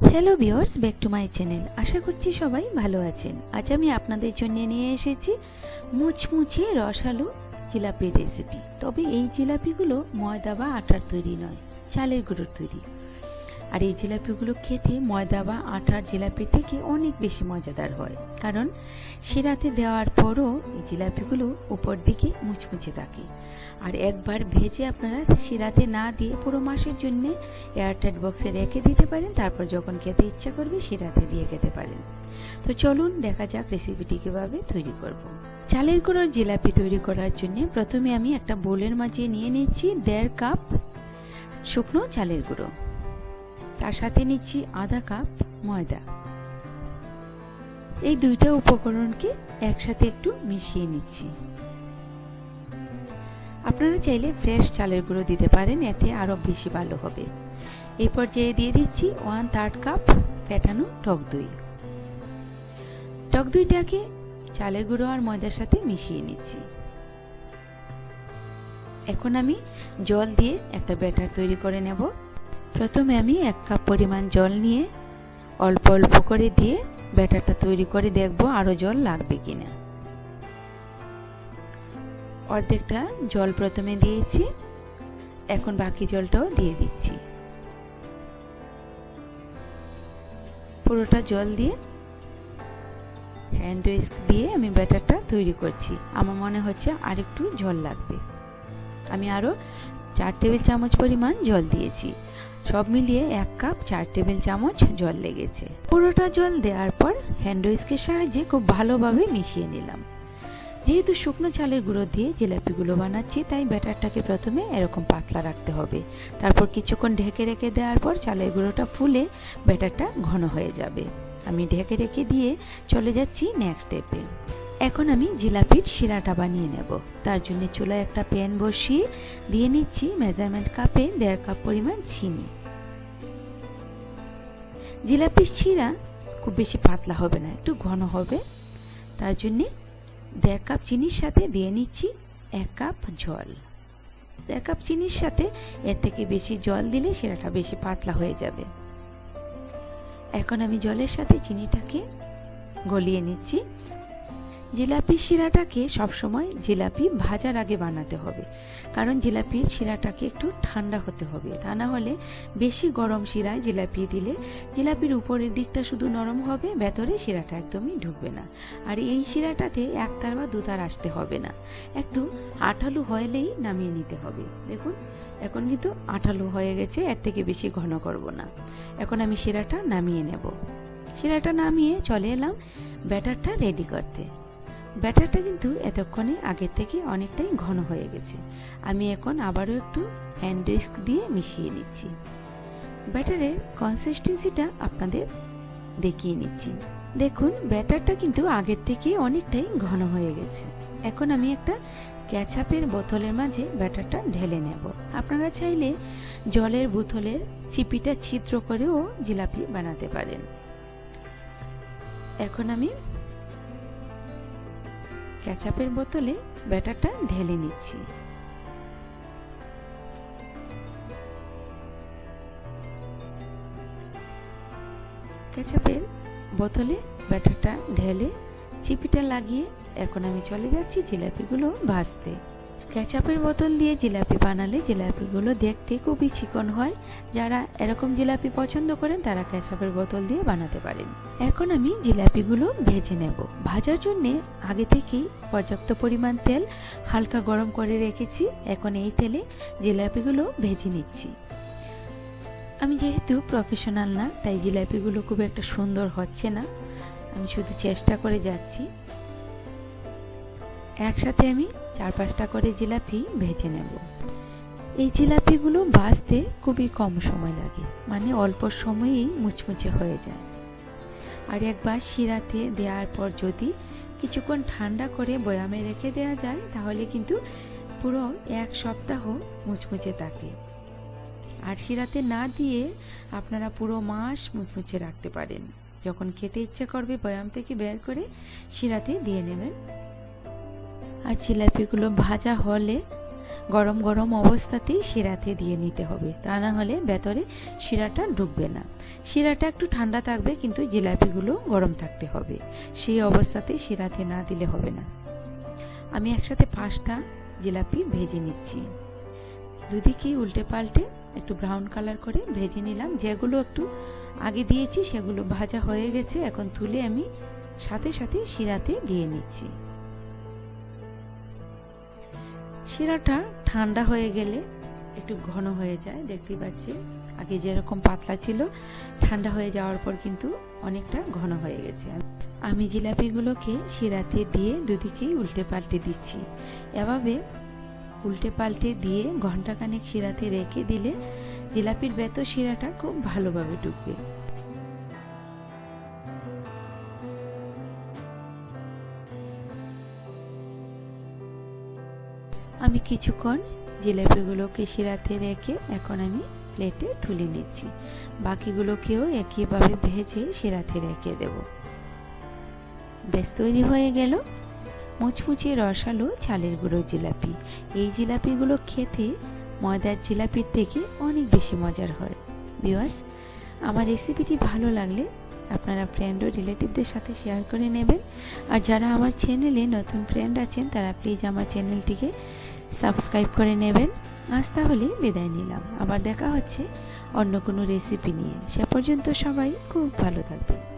Hello viewers back to my channel আশা করছি সবাই ভালো আছেন। আজ আমি আপনাদের জন্য নিয়ে এসেছি মুচমুচে রসালো জিলাপির রেসিপি তবে এই জিলাপিগুলো ময়দা বা আটার তৈরি নয়, চালের গুঁড়োর তৈরি। আর এই জিলাপিগুলো খেতে ময়দা বা আটার জিলাপি থেকে অনেক বেশি মজাদার হয়। কারণ শিরাতে দেওয়ার পরও এই জিলাপিগুলো উপর দিকে মুচমুচে থাকে। আর একবার ভেজে আপনারা শিরাতে না দিয়ে পুরো মাসের জন্য এয়ারটাইট বক্সে রেখে দিতে পারেন। তারপর যখন খেতে ইচ্ছা করবে শিরাতে দিয়ে খেতে পারেন। তো চলুন দেখা যাক রেসিপিটি কীভাবে তৈরি করব। চালের গুঁড়োর জিলাপি তৈরি করার জন্য প্রথমে আমি একটা বোলের মাঝে নিয়ে নিচ্ছি দেড় কাপ শুকনো চালের গুঁড়ো। তার সাথে নিচ্ছি আধা কাপ ময়দা। এই দুইটা উপকরণকে একসাথে একটু মিশিয়ে নিচ্ছি। আপনারা চাইলে ফ্রেশ চালের গুঁড়ো দিতে পারেন, এতে আরও বেশি ভালো হবে। এই পর্যায়ে দিয়ে দিচ্ছি ওয়ান থার্ড কাপ ফেটানো টক দই। টক দইটাকে চালের গুঁড়ো আর ময়দার সাথে মিশিয়ে নিচ্ছি। এখন আমি জল দিয়ে একটা ব্যাটার তৈরি করে নেব। প্রথমে আমি এক কাপ পরিমাণ জল নিয়ে অল্প অল্প করে দিয়ে ব্যাটারটা তৈরি করে দেখব আরও জল লাগবে কিনা। অর্ধেকটা জল প্রথমে দিয়েছি, এখন বাকি জলটাও দিয়ে দিচ্ছি। পুরোটা জল দিয়ে হ্যান্ড উইস্ক দিয়ে আমি ব্যাটারটা তৈরি করছি। আমার মনে হচ্ছে আরেকটু জল লাগবে। আমি আরও চার টেবিল চামচ পরিমাণ জল দিয়েছি। সব মিলিয়ে এক কাপ চার টেবিল চামচ জল লেগেছে। পুরোটা জল দেওয়ার পর হ্যান্ড উইস্কের সাহায্যে খুব ভালোভাবে মিশিয়ে নিলাম। যেহেতু শুকনো চালের গুঁড়ো দিয়ে জিলাপিগুলো বানাচ্ছি, তাই ব্যাটারটাকে প্রথমে এরকম পাতলা রাখতে হবে। তারপর কিছুক্ষণ ঢেকে রেখে দেওয়ার পর চালের গুঁড়োটা ফুলে ব্যাটারটা ঘন হয়ে যাবে। আমি ঢেকে রেখে দিয়ে চলে যাচ্ছি নেক্সট স্টেপে এখন আমি জিলাপির শিরাটা বানিয়ে নেব। তার জন্য চুলায় একটা প্যান বসিয়ে দিয়ে নিচ্ছি মেজারমেন্ট কাপে দেড় কাপ পরিমাণ চিনি। জিলাপির শিরা খুব বেশি পাতলা হবে না, একটু ঘন হবে। তার জন্যে দেড় কাপ চিনির সাথে দিয়ে নিচ্ছি এক কাপ জল। দেড় কাপ চিনির সাথে এর থেকে বেশি জল দিলে শিরাটা বেশি পাতলা হয়ে যাবে। এখন আমি জলের সাথে চিনিটাকে গলিয়ে নিচ্ছি। জিলাপি শিরাটাকে সবসময় জিলাপি ভাজার আগে বানাতে হবে। কারণ জিলাপির শিরাটাকে একটু ঠান্ডা হতে হবে। তা না হলে বেশি গরম শিরায় জিলাপি দিলে জিলাপির উপরের দিকটা শুধু নরম হবে, ভেতরে শিরাটা একদমই ঢুকবে না। আর এই শিরাটাতে একতার বা দুতার আসতে হবে না। একটু আঠালু হলেই নামিয়ে নিতে হবে। দেখুন, এখন কিন্তু আঠালু হয়ে গেছে, এর থেকে বেশি ঘন করব না। এখন আমি শিরাটা নামিয়ে নেব। শিরাটা নামিয়ে চলে এলাম ব্যাটারটা রেডি করতে। ব্যাটারটা কিন্তু এতক্ষণে আগের থেকে অনেকটাই ঘন হয়ে গেছে। আমি এখন আবারও একটু হ্যান্ড উইস্ক দিয়ে মিশিয়ে নিচ্ছি। ব্যাটারের কনসিস্টেন্সিটা আপনাদের দেখিয়ে নিচ্ছি। দেখুন, ব্যাটারটা কিন্তু আগের থেকে অনেকটাই ঘন হয়ে গেছে। এখন আমি একটা ক্যাচাপের বোতলের মাঝে ব্যাটারটা ঢেলে নেব। আপনারা চাইলে জলের বোতলের চিপিটা ছিদ্র করেও জিলাপি বানাতে পারেন। এখন আমি ক্যাচাপের বোতলে ব্যাটারটা ঢেলে নিচ্ছি। ক্যাচাপের বোতলে ব্যাটারটা ঢেলে, চিপিটা লাগিয়ে এখন আমি চলে যাচ্ছি জিলাপিগুলো ভাজতে। ক্যাচাপের বোতল দিয়ে জিলাপি বানালে জিলাপিগুলো দেখতে খুবই চিকন হয়। যারা এরকম জিলাপি পছন্দ করেন, তারা ক্যাচাপের বোতল দিয়ে বানাতে পারেন। এখন আমি জিলাপিগুলো ভেজে নেব। ভাজার জন্যে আগে থেকেই পর্যাপ্ত পরিমাণ তেল হালকা গরম করে রেখেছি। এখন এই তেলে জিলাপিগুলো ভেজে নিচ্ছি। আমি যেহেতু প্রফেশনাল না, তাই জিলাপিগুলো খুব একটা সুন্দর হচ্ছে না। আমি শুধু চেষ্টা করে যাচ্ছি। একসাথে আমি চার পাঁচটা করে জিলাপি ভেজে নেব। এই জিলাপিগুলো ভাজতে খুবই কম সময় লাগে মানে অল্প সময়েই মুচমুচে হয়ে যায়। আর একবার শিরাতে দেওয়ার পর যদি কিছুক্ষণ ঠান্ডা করে বয়ামে রেখে দেওয়া যায়, তাহলে কিন্তু পুরো এক সপ্তাহ মুচমুচে থাকে। আর শিরাতে না দিয়ে আপনারা পুরো মাস মুচমুচে রাখতে পারেন। যখন খেতে ইচ্ছে করবে বয়াম থেকে বের করে শিরাতে দিয়ে নেবেন। আর জিলাপিগুলো ভাজা হলে গরম গরম অবস্থাতেই শিরাতে দিয়ে নিতে হবে। তা না হলে ভেতরে শিরাটা ঢুকবে না। শিরাটা একটু ঠান্ডা থাকবে কিন্তু জিলাপিগুলো গরম থাকতে হবে। সেই অবস্থাতে শিরাতে না দিলে হবে না। আমি একসাথে পাঁচটা জিলাপি ভেজে নিচ্ছি। দুদিকেই উল্টে পাল্টে একটু ব্রাউন কালার করে ভেজে নিলাম। যেগুলো একটু আগে দিয়েছি সেগুলো ভাজা হয়ে গেছে। এখন তুলে আমি সাথে সাথে শিরাতে দিয়ে নিচ্ছি। শিরাটা ঠান্ডা হয়ে গেলে একটু ঘন হয়ে যায়, দেখতেই পাচ্ছি। আগে যেরকম পাতলা ছিল, ঠান্ডা হয়ে যাওয়ার পর কিন্তু অনেকটা ঘন হয়ে গেছে। আমি জিলাপিগুলোকে শিরাতে দিয়ে দুদিকেই উল্টে পাল্টে দিচ্ছি। এভাবে উল্টে পাল্টে দিয়ে ঘন্টাখানেক শিরাতে রেখে দিলে জিলাপির ভেতর শিরাটা খুব ভালোভাবে ঢুকবে। আমি কিছুক্ষণ জিলাপিগুলোকে শিরাতে রেখে এখন আমি প্লেটে তুলে নিচ্ছি। বাকিগুলোকেও একইভাবে ভেজে শিরাতে রেখে দেব। বেশ তৈরি হয়ে গেল। মুচমুচে রসালো চালের গুঁড়ো জিলাপি। এই জিলাপিগুলো খেতে ময়দার জিলাপির থেকে অনেক বেশি মজার হয়। ভিউয়ার্স, আমার রেসিপিটি ভালো লাগলে আপনারা ফ্রেন্ড ও রিলেটিভদের সাথে শেয়ার করে নেবেন। আর যারা আমার চ্যানেলে নতুন ফ্রেন্ড আছেন, তারা প্লিজ আমার চ্যানেলটিকে সাবস্ক্রাইব করে নেবেন। আজ তাহলে বিদায় নিলাম। আবার দেখা হচ্ছে অন্য কোনো রেসিপি নিয়ে। সে পর্যন্ত সবাই খুব ভালো থাকবেন।